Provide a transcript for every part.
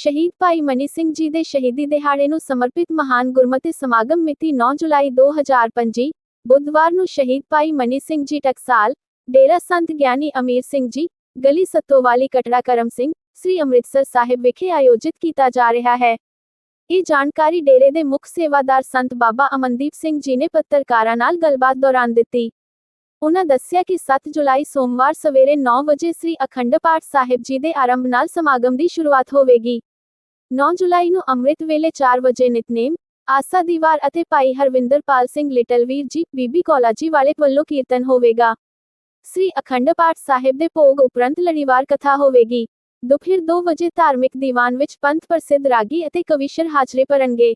ਸ਼ਹੀਦ ਭਾਈ ਮਨੀ ਸਿੰਘ ਜੀ ਦੇ ਸ਼ਹੀਦੀ ਦਿਹਾੜੇ ਨੂੰ ਸਮਰਪਿਤ ਮਹਾਨ ਗੁਰਮਤਿ ਸਮਾਗਮ ਮਿਤੀ 9 ਜੁਲਾਈ 2025 ਬੁੱਧਵਾਰ ਨੂੰ ਸ਼ਹੀਦ ਭਾਈ ਮਨੀ ਸਿੰਘ ਜੀ ਟਕਸਾਲ, ਡੇਰਾ ਸੰਤ ਗਿਆਨੀ ਅਮੀਰ ਸਿੰਘ ਜੀ, ਗਲੀ ਸੱਤੋਵਾਲੀ ਕਟੜਾ ਕਰਮ ਸਿੰਘ, ਸ੍ਰੀ ਅੰਮ੍ਰਿਤਸਰ ਸਾਹਿਬ ਵਿਖੇ ਆਯੋਜਿਤ ਕੀਤਾ ਜਾ ਰਿਹਾ ਹੈ। ਇਹ ਜਾਣਕਾਰੀ ਡੇਰੇ ਦੇ ਮੁੱਖ ਸੇਵਾਦਾਰ ਸੰਤ ਬਾਬਾ ਅਮਨਦੀਪ ਸਿੰਘ ਜੀ ਨੇ ਪੱਤਰਕਾਰਾਂ ਨਾਲ ਗੱਲਬਾਤ ਦੌਰਾਨ ਦਿੱਤੀ। ਉਹਨਾਂ ਦੱਸਿਆ ਕਿ 7 ਜੁਲਾਈ ਸੋਮਵਾਰ ਸਵੇਰੇ 9 ਵਜੇ ਸ੍ਰੀ ਅਖੰਡ ਪਾਠ ਸਾਹਿਬ ਜੀ ਦੇ ਆਰੰਭ ਨਾਲ ਸਮਾਗਮ ਦੀ ਸ਼ੁਰੂਆਤ ਹੋਵੇਗੀ। 9 ਜੁਲਾਈ ਨੂੰ ਅੰਮ੍ਰਿਤ ਵੇਲੇ 4 ਵਜੇ ਨਿਤਨੇਮ, ਆਸਾ ਦੀਵਾਰ ਅਤੇ ਭਾਈ ਹਰਵਿੰਦਰਪਾਲ ਸਿੰਘ ਲਿਟਲਵੀਰ ਜੀ, ਬੀਬੀ ਕੌਲਾ ਜੀ ਵਾਲੇ ਵੱਲੋਂ ਕੀਰਤਨ ਹੋਵੇਗਾ। ਸ੍ਰੀ ਅਖੰਡ ਪਾਠ ਸਾਹਿਬ ਦੇ ਭੋਗ ਉਪਰੰਤ ਲੜੀਵਾਰ ਕਥਾ ਹੋਵੇਗੀ। ਦੁਪਹਿਰ 2 ਵਜੇ ਧਾਰਮਿਕ ਦੀਵਾਨ ਵਿੱਚ ਪੰਥ ਪ੍ਰਸਿੱਧ ਰਾਗੀ ਅਤੇ ਕਵੀਸ਼ਰ ਹਾਜ਼ਰੀ ਭਰਨਗੇ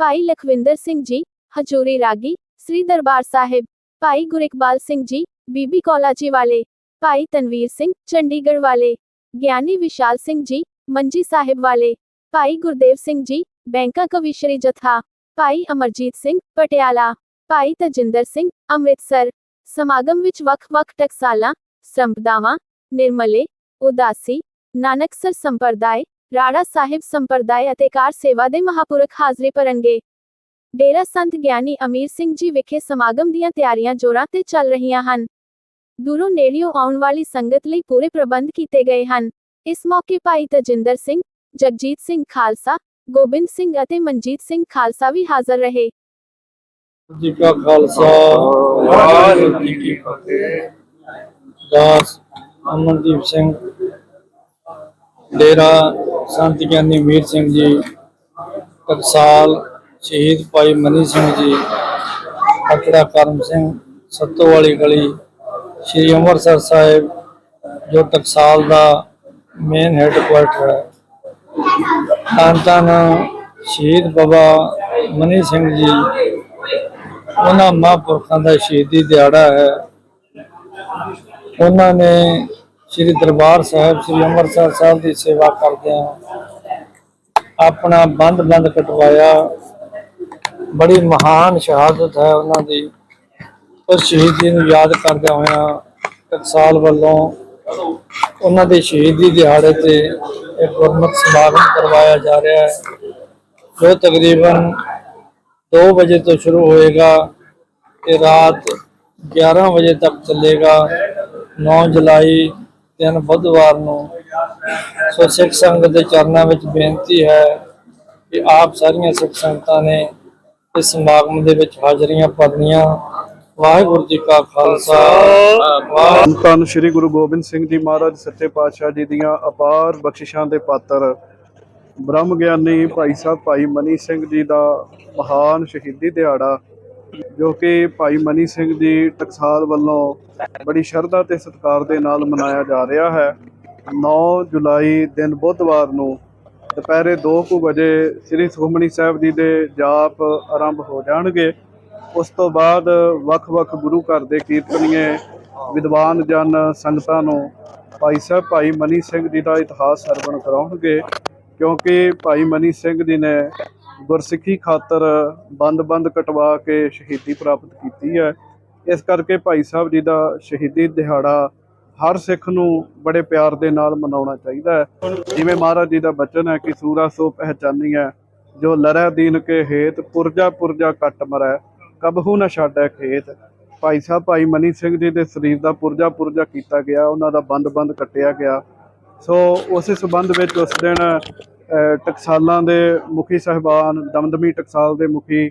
ਭਾਈ ਲਖਵਿੰਦਰ ਸਿੰਘ ਜੀ, ਹਜੂਰੀ ਰਾਗੀ, ਸ੍ਰੀ ਦਰਬਾਰ ਸਾਹਿਬ। ਭਾਈ ਗੁਰਿਕਬਾਲ ਸਿੰਘ ਜੀ, ਬੀਬੀ ਕੌਲਾ ਜੀ ਵਾਲੇ। ਭਾਈ ਤਨਵੀਰ ਸਿੰਘ, ਚੰਡੀਗੜ੍ਹ ਵਾਲੇ। ਗਿਆਨੀ ਵਿਸ਼ਾਲ ਸਿੰਘ ਜੀ, ਮੰਜੀ ਸਾਹਿਬ ਵਾਲੇ। ਭਾਈ ਗੁਰਦੇਵ ਸਿੰਘ ਜੀ, ਬੈਂਕਾ ਕਵੀਸ਼ਰੀ ਜਥਾ, ਭਾਈ ਅਮਰਜੀਤ ਸਿੰਘ, ਪਟਿਆਲਾ, ਭਾਈ ਤਜਿੰਦਰ ਸਿੰਘ, ਅੰਮ੍ਰਿਤਸਰ, ਸਮਾਗਮ ਵਿੱਚ ਵੱਖ-ਵੱਖ ਟਕਸਾਲਾਂ, ਸੰਪਦਾਵਾਂ, ਨਿਰਮਲੇ, ਉਦਾਸੀ, ਨਾਨਕਸਰ ਸੰਪਰਦਾਇ, ਰਾੜਾ ਸਾਹਿਬ ਸੰਪਰਦਾਇ ਅਤੇ ਕਾਰ ਸੇਵਾ ਦੇ ਮਹਾਪੁਰਖ ਹਾਜ਼ਰੀ ਭਰਨਗੇ। ਡੇਰਾ ਸੰਤ ਗਿਆਨੀ ਅਮੀਰ ਸਿੰਘ ਜੀ ਵਿਖੇ ਸਮਾਗਮ ਦੀਆਂ ਤਿਆਰੀਆਂ ਜੋਰਾਂ ਤੇ ਚੱਲ ਰਹੀਆਂ ਹਨ। ਦੂਰੋਂ ਨੇੜਿਓਂ ਆਉਣ ਵਾਲੀ ਸੰਗਤ ਲਈ ਪੂਰੇ ਪ੍ਰਬੰਧ ਕੀਤੇ ਗਏ ਹਨ। ਇਸ ਮੌਕੇ ਭਾਈ ਤਜਿੰਦਰ ਸਿੰਘ ਜਗਜੀਤ ਸਿੰਘ ਖਾਲਸਾ, ਗੋਬਿੰਦ ਸਿੰਘ ਅਤੇ ਮਨਜੀਤ ਸਿੰਘ ਖਾਲਸਾ ਵੀ ਹਾਜ਼ਰ ਰਹੇ। ਜੀ ਕਾ ਖਾਲਸਾ, ਵਾਹਿਗੁਰੂ ਜੀ ਕੀ ਫਤਿਹ। ਦਾਸ ਅਮਨਦੀਪ ਸਿੰਘ ਡੇਰਾ, ਸੰਤ ਗਿਆਨੀ ਮੀਰ ਸਿੰਘ ਜੀ, ਟਕਸਾਲ, ਸ਼ਹੀਦ ਭਾਈ ਮਨੀ ਸਿੰਘ ਜੀ ਅਕੜਾ ਕਰਮ ਸਿੰਘ, ਸੱਤੋ ਵਾਲੀ ਗਲੀ, ਸ਼੍ਰੀ ਅੰਮ੍ਰਿਤਸਰ ਸਾਹਿਬ, ਜੋ ਟਕਸਾਲ ਦਾ ਮੇਨ ਹੈੱਡਕੁਆਰਟਰ ਹੈ। ਧੰਨ ਸ਼ਹੀਦ ਬਾਬਾ ਮਨੀ ਸਿੰਘ ਜੀ, ਉਹਨਾਂ ਮਹਾਂਪੁਰਖਾਂ ਦਾ ਸ਼ਹੀਦੀ ਦਿਹਾੜਾ ਹੈ। ਉਹਨਾਂ ਨੇ ਸ੍ਰੀ ਦਰਬਾਰ ਸਾਹਿਬ, ਸ੍ਰੀ ਅੰਮ੍ਰਿਤਸਰ ਸਾਹਿਬ ਦੀ ਸੇਵਾ ਕਰਦਿਆਂ ਆਪਣਾ ਬੰਦ ਬੰਦ ਕਟਵਾਇਆ। ਬੜੀ ਮਹਾਨ ਸ਼ਹਾਦਤ ਹੈ ਉਹਨਾਂ ਦੀ। ਉਸ ਸ਼ਹੀਦੀ ਨੂੰ ਯਾਦ ਕਰਦਿਆਂ ਹੋਇਆ ਟਕਸਾਲ ਵੱਲੋਂ ਉਹਨਾਂ ਦੇ ਸ਼ਹੀਦੀ ਦਿਹਾੜੇ ਤੇ ਇੱਕ ਗੁਰਮਤਿ ਸਮਾਗਮ ਕਰਵਾਇਆ ਜਾ ਰਿਹਾ ਹੈ। ਜੋ ਤਕਰੀਬਨ 2 ਵਜੇ ਤੋਂ ਸ਼ੁਰੂ ਹੋਏਗਾ ਤੇ ਰਾਤ 11 ਵਜੇ ਤੱਕ ਚੱਲੇਗਾ। 9 ਜੁਲਾਈ ਦਿਨ ਬੁੱਧਵਾਰ ਨੂੰ। ਸੋ ਸਿੱਖ ਸੰਗਤ ਦੇ ਚਰਨਾਂ ਵਿੱਚ ਬੇਨਤੀ ਹੈ ਕਿ ਆਪ ਸਾਰੀਆਂ ਸਿੱਖ ਸੰਗਤਾਂ ਨੇ ਇਸ ਸਮਾਗਮ ਦੇ ਵਿੱਚ ਹਾਜ਼ਰੀਆਂ ਭਰਨੀਆਂ। ਵਾਹਿਗੁਰੂ ਜੀ ਕਾ ਖਾਲਸਾ। ਵਾਹਿਗੁਰੂ ਧੰਨ ਸ਼੍ਰੀ ਗੁਰੂ ਗੋਬਿੰਦ ਸਿੰਘ ਜੀ ਮਹਾਰਾਜ ਸੱਚੇ ਪਾਤਸ਼ਾਹ ਜੀ ਦੀਆਂ ਅਪਾਰ ਬਖਸ਼ਿਸ਼ਾਂ ਦੇ ਪਾਤਰ, ਬ੍ਰਹਮ ਗਿਆਨੀ ਭਾਈ ਸਾਹਿਬ ਭਾਈ ਮਨੀ ਸਿੰਘ ਜੀ ਦਾ ਮਹਾਨ ਸ਼ਹੀਦੀ ਦਿਹਾੜਾ, ਜੋ ਕਿ ਭਾਈ ਮਨੀ ਸਿੰਘ ਜੀ ਟਕਸਾਲ ਵੱਲੋਂ ਬੜੀ ਸ਼ਰਧਾ ਤੇ ਸਤਿਕਾਰ ਦੇ ਨਾਲ ਮਨਾਇਆ ਜਾ ਰਿਹਾ ਹੈ। 9 ਜੁਲਾਈ ਦਿਨ ਬੁੱਧਵਾਰ ਨੂੰ ਦੁਪਹਿਰੇ 2:00 ਵਜੇ ਸ੍ਰੀ ਸੁਖਮਨੀ ਸਾਹਿਬ ਜੀ ਦੇ ਜਾਪ ਆਰੰਭ ਹੋ ਜਾਣਗੇ। ਉਸ ਤੋਂ ਬਾਅਦ ਵੱਖ-ਵੱਖ ਗੁਰੂ ਘਰ ਦੇ ਕੀਰਤਨੀਏ, ਵਿਦਵਾਨ ਜਨ ਸੰਗਤਾਂ ਨੂੰ ਭਾਈ ਸਾਹਿਬ ਭਾਈ ਮਨੀ ਸਿੰਘ ਜੀ ਦਾ ਇਤਿਹਾਸ ਸਰਵਣ ਕਰਾਉਣਗੇ, ਕਿਉਂਕਿ ਭਾਈ ਮਨੀ ਸਿੰਘ ਜੀ ਨੇ ਗੁਰਸਿੱਖੀ ਖਾਤਰ ਬੰਦ-ਬੰਦ ਕਟਵਾ ਕੇ ਸ਼ਹੀਦੀ ਪ੍ਰਾਪਤ ਕੀਤੀ ਹੈ। ਇਸ ਕਰਕੇ ਭਾਈ ਸਾਹਿਬ ਜੀ ਦਾ ਸ਼ਹੀਦੀ ਦਿਹਾੜਾ ਹਰ ਸਿੱਖ ਨੂੰ ਬੜੇ ਪਿਆਰ ਦੇ ਨਾਲ ਮਨਾਉਣਾ ਚਾਹੀਦਾ ਹੈ। ਜਿਵੇਂ ਮਹਾਰਾਜ ਜੀ ਦਾ ਬਚਨ ਹੈ ਕਿ ਸੂਰਾ ਸੋ ਪਹਿਚਾਨੀ ਹੈ ਜੋ ਲਰੈ ਦੀਨ ਕੇ ਹੇਤ ਪੁਰਜਾ ਪੁਰਜਾ ਕੱਟ ਮਰੈ। ਕਬਹੂ ਨਾ ਛਾੜੈ ਖੇਤ? ਭਾਈ ਸਾਹਿਬ, ਭਾਈ ਮਨੀ ਸਿੰਘ ਜੀ ਦੇ ਸਰੀਰ ਦਾ ਪੁਰਜਾ ਪੁਰਜਾ ਕੀਤਾ ਗਿਆ, ਉਹਨਾਂ ਦਾ ਬੰਦ-ਬੰਦ ਕੱਟਿਆ ਗਿਆ। ਸੋ ਉਸੇ ਸਬੰਧ ਵਿੱਚ ਉਸ ਦਿਨ ਟਕਸਾਲਾਂ ਦੇ ਮੁਖੀ ਸਹਿਬਾਨ, ਦਮਦਮੀ ਟਕਸਾਲ ਦੇ ਮੁਖੀ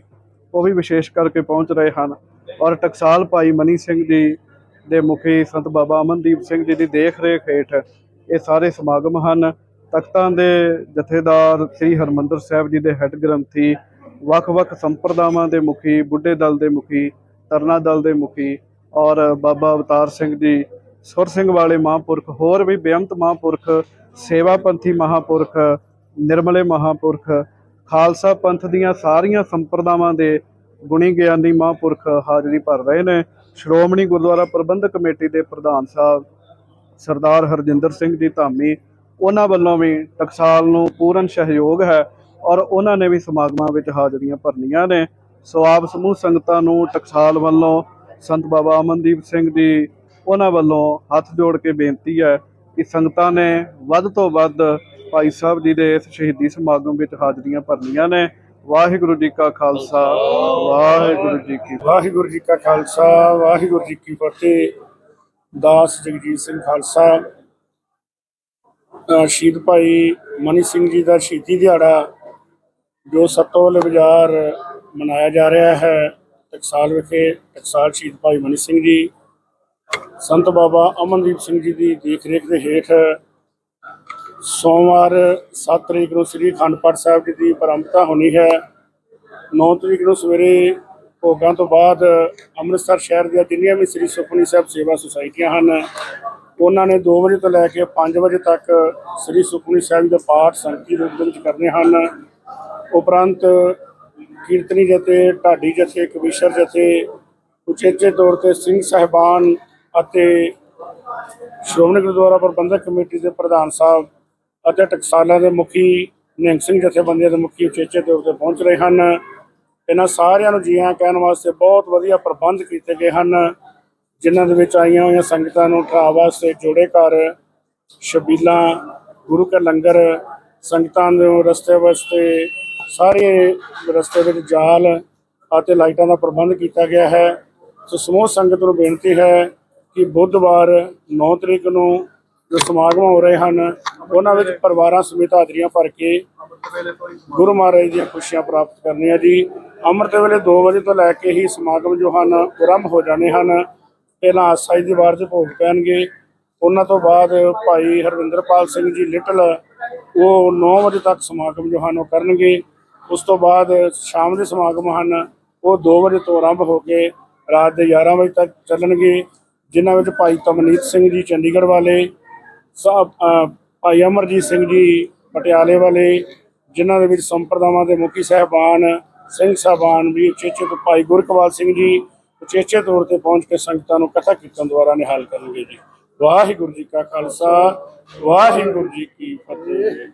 ਉਹ ਵੀ ਵਿਸ਼ੇਸ਼ ਕਰਕੇ ਪਹੁੰਚ ਰਹੇ ਹਨ। ਔਰ ਟਕਸਾਲ ਭਾਈ ਮਨੀ ਸਿੰਘ ਜੀ ਦੇ ਮੁਖੀ ਸੰਤ ਬਾਬਾ ਅਮਨਦੀਪ ਸਿੰਘ ਜੀ ਦੀ ਦੇਖ ਰੇਖ ਹੇਠ ਇਹ ਸਾਰੇ ਸਮਾਗਮ ਹਨ। ਤਖਤਾਂ ਦੇ ਜਥੇਦਾਰ ਸ੍ਰੀ ਹਰਮੰਦਰ ਸਾਹਿਬ ਜੀ ਦੇ ਹੈੱਡ ਗ੍ਰੰਥੀ ਵੱਖ-ਵੱਖ ਸੰਪਰਦਾਵਾਂ ਦੇ ਮੁਖੀ, ਬੁੱਢੇ ਦਲ ਦੇ ਮੁਖੀ ਤਰਨਾ ਦਲ ਦੇ ਮੁਖੀ ਔਰ ਬਾਬਾ ਅਵਤਾਰ ਸਿੰਘ ਜੀ, ਸੁਰ ਸਿੰਘ ਵਾਲੇ ਮਹਾਂਪੁਰਖ, ਹੋਰ ਵੀ ਬੇਅੰਤ ਮਹਾਂਪੁਰਖ, ਸੇਵਾ ਪੰਥੀ ਮਹਾਂਪੁਰਖ, ਨਿਰਮਲੇ ਮਹਾਂਪੁਰਖ, ਖਾਲਸਾ ਪੰਥ ਦੀਆਂ ਸਾਰੀਆਂ ਸੰਪਰਦਾਵਾਂ ਦੇ ਗੁਣੀ ਗਿਆਨੀ ਮਹਾਂਪੁਰਖ ਹਾਜ਼ਰੀ ਭਰ ਰਹੇ ਨੇ। ਸ਼੍ਰੋਮਣੀ ਗੁਰਦੁਆਰਾ ਪ੍ਰਬੰਧਕ ਕਮੇਟੀ ਦੇ ਪ੍ਰਧਾਨ ਸਾਹਿਬ ਸਰਦਾਰ ਹਰਜਿੰਦਰ ਸਿੰਘ ਜੀ ਧਾਮੀ, ਉਹਨਾਂ ਵੱਲੋਂ ਵੀ ਟਕਸਾਲ ਨੂੰ ਪੂਰਨ ਸਹਿਯੋਗ ਹੈ। ਔਰ ਉਹਨਾਂ ਨੇ ਵੀ ਸਮਾਗਮਾਂ ਵਿੱਚ ਹਾਜ਼ਰੀਆਂ ਭਰਨੀਆਂ ਨੇ। ਸੋ ਆਪ ਸਮੂਹ ਸੰਗਤਾਂ ਨੂੰ ਟਕਸਾਲ ਵੱਲੋਂ ਸੰਤ ਬਾਬਾ ਅਮਨਦੀਪ ਸਿੰਘ ਜੀ ਉਹਨਾਂ ਵੱਲੋਂ ਹੱਥ ਜੋੜ ਕੇ ਬੇਨਤੀ ਹੈ ਕਿ ਸੰਗਤਾਂ ਨੇ ਵੱਧ ਤੋਂ ਵੱਧ ਭਾਈ ਸਾਹਿਬ ਜੀ ਦੇ ਇਸ ਸ਼ਹੀਦੀ ਸਮਾਗਮ ਵਿੱਚ ਹਾਜ਼ਰੀਆਂ ਭਰਨੀਆਂ ਨੇ। ਵਾਹਿਗੁਰੂ ਜੀ ਕਾ ਖਾਲਸਾ, ਵਾਹਿਗੁਰੂ ਜੀ ਕੀ ਵਾਹਿਗੁਰੂ ਜੀ ਕਾ ਖਾਲਸਾ, ਵਾਹਿਗੁਰੂ ਜੀ ਕੀ ਫਤਿਹ। ਦਾਸ ਜਗਜੀਤ ਸਿੰਘ ਖਾਲਸਾ ਸ਼ਹੀਦ ਭਾਈ ਮਨੀ ਸਿੰਘ ਜੀ ਦਾ ਸ਼ਹੀਦੀ ਦਿਹਾੜਾ ਜੋ ਸੱਤੋਵਲੇ ਬਾਜ਼ਾਰ ਮਨਾਇਆ ਜਾ ਰਿਹਾ ਹੈ, ਟਕਸਾਲ ਵਿਖੇ ਟਕਸਾਲ ਸ਼ਹੀਦ ਭਾਈ ਮਨੀ ਸਿੰਘ ਜੀ, ਸੰਤ ਬਾਬਾ ਅਮਨਦੀਪ ਸਿੰਘ ਜੀ ਦੀ ਦੇਖ ਰੇਖ ਦੇ ਹੇਠ ਸੋਮਵਾਰ 7 ਤਰੀਕ ਨੂੰ ਸ੍ਰੀ ਅਖੰਡ ਪਾਠ ਸਾਹਿਬ ਜੀ ਦੀ ਪਰੰਪਰਾ ਹੋਣੀ ਹੈ। 9 ਤਰੀਕ ਨੂੰ ਸਵੇਰੇ ਭੋਗਾਂ ਤੋਂ ਬਾਅਦ ਅੰਮ੍ਰਿਤਸਰ ਸ਼ਹਿਰ ਦੀਆਂ ਜਿੰਨੀਆਂ ਵੀ ਸ੍ਰੀ ਸੁਖਮਨੀ ਸਾਹਿਬ ਸੇਵਾ ਸੁਸਾਇਟੀਆਂ ਹਨ, ਉਹਨਾਂ ਨੇ 2 ਵਜੇ ਤੋਂ ਲੈ ਕੇ 5 ਵਜੇ ਤੱਕ ਸ੍ਰੀ ਸੁਖਮਨੀ ਸਾਹਿਬ ਦੇ ਪਾਠ ਸੰਗਤੀ ਰੂਪ ਦੇ ਵਿੱਚ ਕਰਨੇ ਹਨ। ਉਪਰੰਤ ਕੀਰਤਨੀ ਜਥੇ, ਢਾਡੀ ਜਥੇ, ਕਵੀਸ਼ਰ ਜਥੇ, ਉਚੇਚੇ ਤੌਰ ਤੇ ਸਿੰਘ ਸਾਹਿਬਾਨ ਅਤੇ ਸ਼੍ਰੋਮਣੀ ਗੁਰਦੁਆਰਾ ਪ੍ਰਬੰਧਕ ਕਮੇਟੀ ਦੇ ਪ੍ਰਧਾਨ ਸਾਹਿਬ ਅਤੇ ਟਕਸਾਲਾਂ ਦੇ ਮੁਖੀ, ਨਿਹੰਗ ਸਿੰਘ ਜਥੇਬੰਦੀਆਂ ਦੇ ਮੁਖੀ ਉਚੇਚੇ ਤੌਰ ਤੇ ਪਹੁੰਚ ਰਹੇ ਹਨ। ਇਹਨਾਂ ਸਾਰਿਆਂ ਨੂੰ ਜੀਆਂ ਕਹਿਣ ਵਾਸਤੇ ਬਹੁਤ ਵਧੀਆ ਪ੍ਰਬੰਧ ਕੀਤੇ ਗਏ ਹਨ, ਜਿਨ੍ਹਾਂ ਦੇ ਵਿੱਚ ਆਈਆਂ ਹੋਈਆਂ ਸੰਗਤਾਂ ਨੂੰ ਠਾ ਵਾਸਤੇ ਜੋੜੇ ਘਰ, ਸ਼ਬੀਲਾਂ, ਗੁਰੂ ਕੇ ਲੰਗਰ, ਸੰਗਤਾਂ ਦੇ ਰਸਤੇ ਵਾਸਤੇ ਸਾਰੇ ਰਸਤੇ ਵਿੱਚ ਜਾਲ ਅਤੇ ਲਾਈਟਾਂ ਦਾ ਪ੍ਰਬੰਧ ਕੀਤਾ ਗਿਆ ਹੈ। ਸੋ ਸਮੂਹ ਸੰਗਤ ਨੂੰ ਬੇਨਤੀ ਹੈ ਕਿ ਬੁੱਧਵਾਰ 9 ਤਰੀਕ ਨੂੰ ਜੋ ਸਮਾਗਮ ਹੋ ਰਹੇ ਹਨ, ਉਹਨਾਂ ਵਿੱਚ ਪਰਿਵਾਰਾਂ ਸਮੇਤ ਹਾਜ਼ਰੀਆਂ ਭਰ ਕੇ ਗੁਰੂ ਮਹਾਰਾਜ ਦੀਆਂ ਖੁਸ਼ੀਆਂ ਪ੍ਰਾਪਤ ਕਰਨੀਆਂ ਜੀ। ਅੰਮ੍ਰਿਤ ਵੇਲੇ 2 ਵਜੇ ਤੋਂ ਲੈ ਕੇ ਹੀ ਸਮਾਗਮ ਜੋ ਹਨ ਆਰੰਭ ਹੋ ਜਾਣੇ ਹਨ। ਪਹਿਲਾਂ ਆਸਾਈ ਦੀ ਵਾਰ 'ਚ ਭੋਗ ਪੈਣਗੇ। ਉਹਨਾਂ ਤੋਂ ਬਾਅਦ ਭਾਈ ਹਰਵਿੰਦਰਪਾਲ ਸਿੰਘ ਜੀ, ਲਿਟਲ, ਉਹ 9 ਵਜੇ ਤੱਕ ਸਮਾਗਮ ਜੋ ਹਨ, ਉਹ ਕਰਨਗੇ। ਉਸ ਤੋਂ ਬਾਅਦ ਸ਼ਾਮ ਦੇ ਸਮਾਗਮ ਹਨ, ਉਹ 2 ਵਜੇ ਤੋਂ ਆਰੰਭ ਹੋ ਕੇ ਰਾਤ ਦੇ 11 ਵਜੇ ਤੱਕ ਚੱਲਣਗੇ, ਜਿਨ੍ਹਾਂ ਵਿੱਚ ਭਾਈ ਤਮਨੀਤ ਸਿੰਘ ਜੀ ਚੰਡੀਗੜ੍ਹ ਵਾਲੇ ਸਾਹਿਬ ਭਾਈ ਅਮਰਜੀਤ ਸਿੰਘ ਜੀ ਪਟਿਆਲੇ ਵਾਲੇ, ਜਿਨ੍ਹਾਂ ਦੇ ਵਿੱਚ ਸੰਪਰਦਾਵਾਂ ਦੇ ਮੁਖੀ ਸਹਿਬਾਨ, ਸਿੰਘ ਸਾਹਿਬਾਨ ਵੀ ਉਚੇਚੇ ਤੋਂ ਭਾਈ ਗੁਰਕਵਾਲ ਸਿੰਘ ਜੀ ਉਚੇਚੇ ਤੌਰ ਤੇ ਪਹੁੰਚ ਕੇ ਸੰਗਤਾਂ ਨੂੰ ਕਥਾ ਕੀਰਤਨ ਦੁਆਰਾ ਨਿਹਾਲ ਕਰਨਗੇ ਜੀ। ਵਾਹਿਗੁਰੂ ਜੀ ਕਾ ਖਾਲਸਾ, ਵਾਹਿਗੁਰੂ ਜੀ ਕੀ ਫਤਿਹ।